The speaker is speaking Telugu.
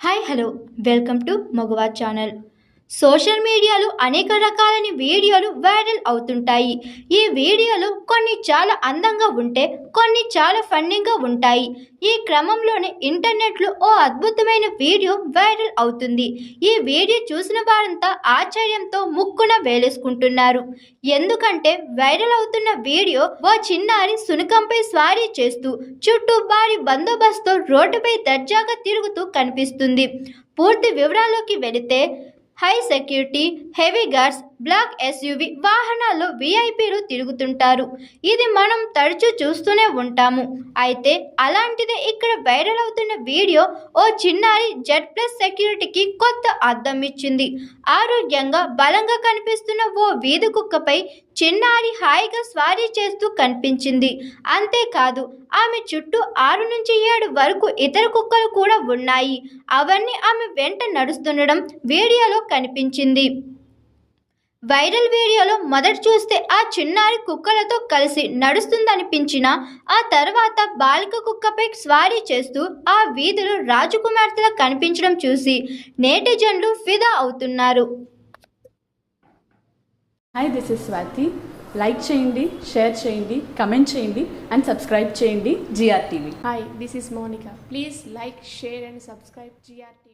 హాయ్ హలో వెల్కమ్ టు మగవా ఛానల్ సోషల్ మీడియాలో అనేక రకాలైన వీడియోలు వైరల్ అవుతుంటాయి. ఈ వీడియోలు కొన్ని చాలా అందంగా ఉంటే కొన్ని చాలా ఫన్నీగా ఉంటాయి. ఈ క్రమంలోనే ఇంటర్నెట్లో ఓ అద్భుతమైన వీడియో వైరల్ అవుతుంది. ఈ వీడియో చూసిన వారంతా ఆశ్చర్యంతో ముక్కున వేలేసుకుంటున్నారు. ఎందుకంటే వైరల్ అవుతున్న వీడియో ఓ చిన్నారి సునకంపై స్వారీ చేస్తూ చుట్టూ భారీ బందోబస్తుతో రోడ్డుపై దర్జాగా తిరుగుతూ కనిపిస్తుంది. పూర్తి వివరాల్లోకి వెళితే high security, heavy guards black SUV వాహనాల్లో విఐపీలు తిరుగుతుంటారు. ఇది మనం తరచూ చూస్తూనే ఉంటాము. అయితే అలాంటిదే ఇక్కడ వైరల్ అవుతున్న వీడియో ఓ చిన్నారి జెడ్ ప్లస్ సెక్యూరిటీకి కొత్త అద్దం ఇచ్చింది. ఆరోగ్యంగా బలంగా కనిపిస్తున్న ఓ వీధి కుక్కపై చిన్నారి హాయిగా స్వారీ చేస్తూ కనిపించింది. అంతేకాదు ఆమె చుట్టూ ఆరు నుంచి ఏడు వరకు ఇతర కుక్కలు కూడా ఉన్నాయి. అవన్నీ ఆమె వెంట నడుస్తుండడం వీడియోలో కనిపించింది. వైరల్ వీడియోలో మొదట చూస్తే ఆ చిన్నారి కుక్కలతో కలిసి నడుస్తుందనిపించిన ఆ తర్వాత బాలిక కుక్కపై స్వారీ చేస్తూ ఆ వీధిలో రాజకుమార్తెలా కనిపించడం చూసి నేటిజన్లు ఫిదా అవుతున్నారు hi this is Swathi like చేయండి షేర్ చేయండి కమెంట్ చేయండి అండ్ సబ్స్క్రైబ్ చేయండి GR TV Hi, this is Monica. Please like, share, and subscribe GRT.